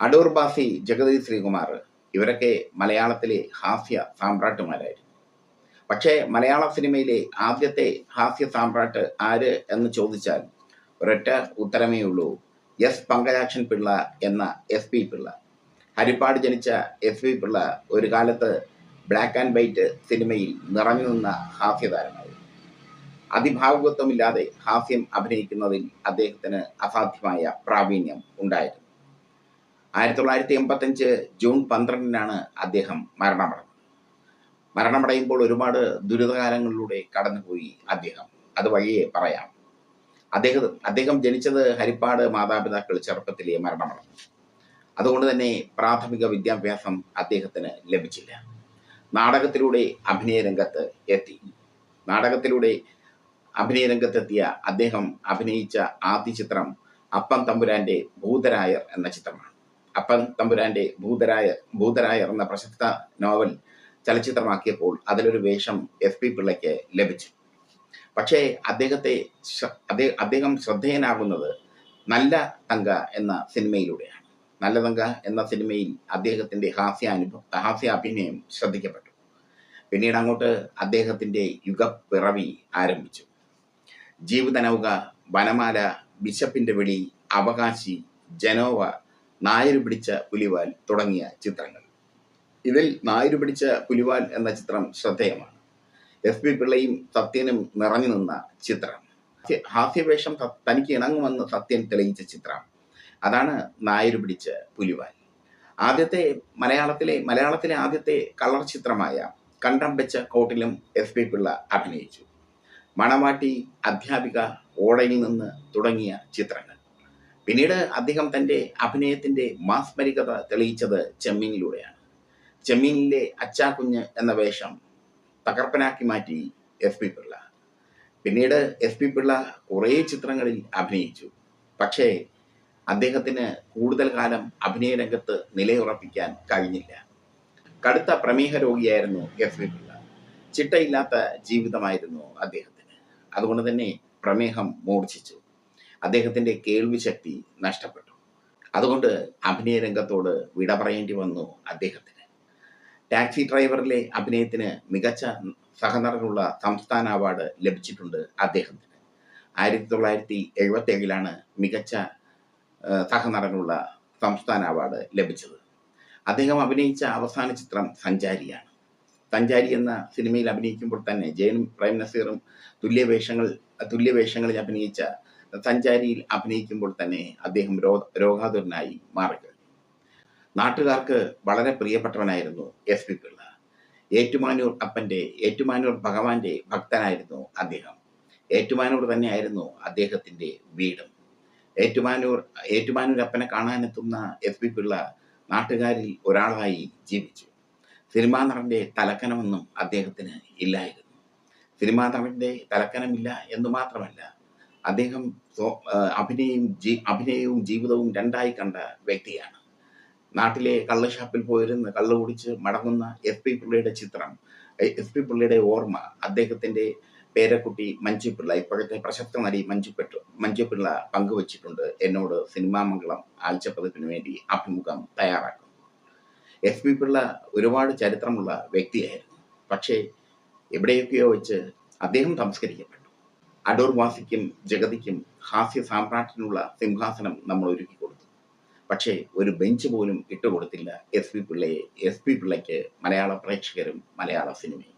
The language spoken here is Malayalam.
അടൂർ ബാസി ജഗതി ശ്രീകുമാർ ഇവരൊക്കെ മലയാളത്തിലെ ഹാസ്യ സാമ്രാട്ടുമാരായിരുന്നു. പക്ഷേ മലയാള സിനിമയിലെ ആദ്യത്തെ ഹാസ്യ സാമ്രാട്ട് ആര് എന്ന് ചോദിച്ചാൽ ഒരൊറ്റ ഉത്തരമേ ഉള്ളൂ. എസ് പങ്കജാക്ഷൻ പിള്ള എന്ന എസ് പി പിള്ള. ഹരിപ്പാട് ജനിച്ച എസ് പി പിള്ള ഒരു കാലത്ത് ബ്ലാക്ക് ആൻഡ് വൈറ്റ് സിനിമയിൽ നിറഞ്ഞു നിന്ന ഹാസ്യതാരമായിരുന്നു അതിഭാവുകത്വമില്ലാതെ ഹാസ്യം അഭിനയിക്കുന്നതിൽ അദ്ദേഹത്തിന് അസാധ്യമായ പ്രാവീണ്യം ഉണ്ടായിരുന്നു. ആയിരത്തി തൊള്ളായിരത്തി എൺപത്തഞ്ച് ജൂൺ പന്ത്രണ്ടിനാണ് അദ്ദേഹം മരണമടഞ്ഞത്. മരണമടയുമ്പോൾ ഒരുപാട് ദുരിതകാലങ്ങളിലൂടെ കടന്നുപോയി അദ്ദേഹം. അത് വഴിയെ പറയാം. അദ്ദേഹം അദ്ദേഹം ജനിച്ചത് ഹരിപ്പാട് മാതാപിതാക്കൾ ചെറുപ്പത്തിലെ മരണമടഞ്ഞു. അതുകൊണ്ട് തന്നെ പ്രാഥമിക വിദ്യാഭ്യാസം അദ്ദേഹത്തിന് ലഭിച്ചില്ല. നാടകത്തിലൂടെ അഭിനയ രംഗത്ത് എത്തി. നാടകത്തിലൂടെ അഭിനയ രംഗത്തെത്തിയ അദ്ദേഹം അഭിനയിച്ച ആദ്യ ചിത്രം അപ്പം തമ്പുരാന്റെ ഭൂതരായർ എന്ന ചിത്രമാണ്. അപ്പൻ തമ്പുരാന്റെ ഭൂതരായ ഭൂതരായ എന്ന പ്രശസ്ത നോവൽ ചലച്ചിത്രമാക്കിയപ്പോൾ അതിലൊരു വേഷം എസ് പി പിള്ളയ്ക്ക് ലഭിച്ചു. പക്ഷേ അദ്ദേഹത്തെ അദ്ദേഹം ശ്രദ്ധേയനാകുന്നത് നല്ല തങ്ക എന്ന സിനിമയിലൂടെയാണ്. നല്ല തങ്ക എന്ന സിനിമയിൽ അദ്ദേഹത്തിന്റെ ഹാസ്യാനുഭവം ഹാസ്യാഭിനയം ശ്രദ്ധിക്കപ്പെട്ടു. പിന്നീട് അങ്ങോട്ട് അദ്ദേഹത്തിന്റെ യുഗപ്പിറവി ആരംഭിച്ചു. ജീവിതനൗക വനമാല ബിഷപ്പിന്റെ വിളി അവകാശി ജനോവ നായര് പിടിച്ച പുലിവാൽ തുടങ്ങിയ ചിത്രങ്ങൾ. ഇതിൽ നായര് പിടിച്ച പുലിവാൽ എന്ന ചിത്രം ശ്രദ്ധേയമാണ്. എസ് പി പിള്ളയും സത്യനും നിറഞ്ഞു നിന്ന ചിത്രം. ഹാസ്യവേഷം തനിക്ക് ഇണങ്ങുമെന്ന് സത്യൻ തെളിയിച്ച ചിത്രം. അതാണ് നായര് പിടിച്ച പുലിവാൽ. ആദ്യത്തെ മലയാളത്തിലെ മലയാളത്തിലെ ആദ്യത്തെ കളർ ചിത്രമായ കണ്ടം വെച്ച കോട്ടിലും എസ് പി പിള്ള അഭിനയിച്ചു. മണവാട്ടി അധ്യാപിക ഓടയിൽ നിന്ന് തുടങ്ങിയ ചിത്രങ്ങൾ. പിന്നീട് അദ്ദേഹം തന്റെ അഭിനയത്തിന്റെ മാസ്മരികത തെളിയിച്ചത് ചെമ്മീനിലൂടെയാണ്. ചെമ്മീനിലെ അച്ചാക്കുഞ്ഞ് എന്ന വേഷം തകർപ്പനാക്കി മാറ്റി എസ് പി പിള്ള. പിന്നീട് എസ് പി പിള്ള കുറേ ചിത്രങ്ങളിൽ അഭിനയിച്ചു. പക്ഷേ അദ്ദേഹത്തിന് കൂടുതൽ കാലം അഭിനയ രംഗത്ത് നിലയുറപ്പിക്കാൻ കഴിഞ്ഞില്ല. കടുത്ത പ്രമേഹ രോഗിയായിരുന്നു എസ് പി പിള്ള. ചിട്ടയില്ലാത്ത ജീവിതമായിരുന്നു അദ്ദേഹത്തിന്. അതുകൊണ്ട് തന്നെ പ്രമേഹം മൂർച്ഛിച്ചു. അദ്ദേഹത്തിന്റെ കേൾവി ശക്തി നഷ്ടപ്പെട്ടു. അതുകൊണ്ട് അഭിനയ രംഗത്തോട് വിട പറയേണ്ടി വന്നു അദ്ദേഹത്തിന്. ടാക്സി ഡ്രൈവറിലെ അഭിനയത്തിന് മികച്ച സഹനടനുള്ള സംസ്ഥാന അവാർഡ് ലഭിച്ചിട്ടുണ്ട് അദ്ദേഹത്തിന്. ആയിരത്തി തൊള്ളായിരത്തി എഴുപത്തി ഏഴിലാണ് മികച്ച സഹനടനുള്ള സംസ്ഥാന അവാർഡ് ലഭിച്ചത്. അദ്ദേഹം അഭിനയിച്ച അവസാന ചിത്രം സഞ്ചാരിയാണ്. സഞ്ചാരി എന്ന സിനിമയിൽ അഭിനയിക്കുമ്പോൾ തന്നെ ജയനും പ്രേം നസീറും തുല്യ വേഷങ്ങൾ തുല്യ വേഷങ്ങളിൽ അഭിനയിച്ച സഞ്ചാരിയിൽ അഭിനയിക്കുമ്പോൾ തന്നെ അദ്ദേഹം രോഗാതുരനായി മാറുക നാട്ടുകാർക്ക് വളരെ പ്രിയപ്പെട്ടവനായിരുന്നു എസ് പി പിള്ള. ഏറ്റുമാനൂർ അപ്പന്റെ ഏറ്റുമാനൂർ ഭഗവാന്റെ ഭക്തനായിരുന്നു അദ്ദേഹം. ഏറ്റുമാനൂർ തന്നെയായിരുന്നു അദ്ദേഹത്തിന്റെ വീടും. ഏറ്റുമാനൂർ ഏറ്റുമാനൂർ അപ്പനെ കാണാനെത്തുന്ന എസ് പി പിള്ള നാട്ടുകാരിൽ ഒരാളായി ജീവിച്ചു. സിനിമാ നടന്റെ തലക്കനമൊന്നും അദ്ദേഹത്തിന് ഇല്ലായിരുന്നു. സിനിമാ നടന്റെ തലക്കനമില്ല എന്ന് മാത്രമല്ല അദ്ദേഹം അഭിനയം ജീ അഭിനയവും ജീവിതവും രണ്ടായി കണ്ട വ്യക്തിയാണ്. നാട്ടിലെ കള്ള് ഷാപ്പിൽ പോയിരുന്ന് കള്ള് കുടിച്ച് മടങ്ങുന്ന എസ് പി പിള്ളയുടെ ചിത്രം എസ് പി പിള്ളയുടെ ഓർമ്മ അദ്ദേഹത്തിന്റെ പേരക്കുട്ടി മഞ്ജുപിള്ള ഇപ്പോഴത്തെ പ്രശസ്ത നടി മഞ്ജുപെട്ടു മഞ്ജുപിള്ള പങ്കുവച്ചിട്ടുണ്ട് എന്നോട് സിനിമാ മംഗളം ആഴ്ചപ്പതിപ്പിന് വേണ്ടി അഭിമുഖം തയ്യാറാക്കും എസ് പി പിള്ള ഒരുപാട് ചരിത്രമുള്ള വ്യക്തിയായിരുന്നു. പക്ഷേ എവിടെയൊക്കെയോ വെച്ച് അദ്ദേഹം സംസ്കരിക്കപ്പെട്ടു. അടൂർ വാസിക്കും ജഗതിക്കും ഹാസ്യ സാമ്രാട്ടിനുള്ള സിംഹാസനം നമ്മൾ ഒരുക്കി കൊടുത്തു. പക്ഷേ ഒരു ബെഞ്ച് പോലും ഇട്ടുകൊടുത്തില്ല എസ് പി പിള്ളയെ. എസ് പി പിള്ളയ്ക്ക് മലയാള പ്രേക്ഷകരും മലയാള സിനിമയും.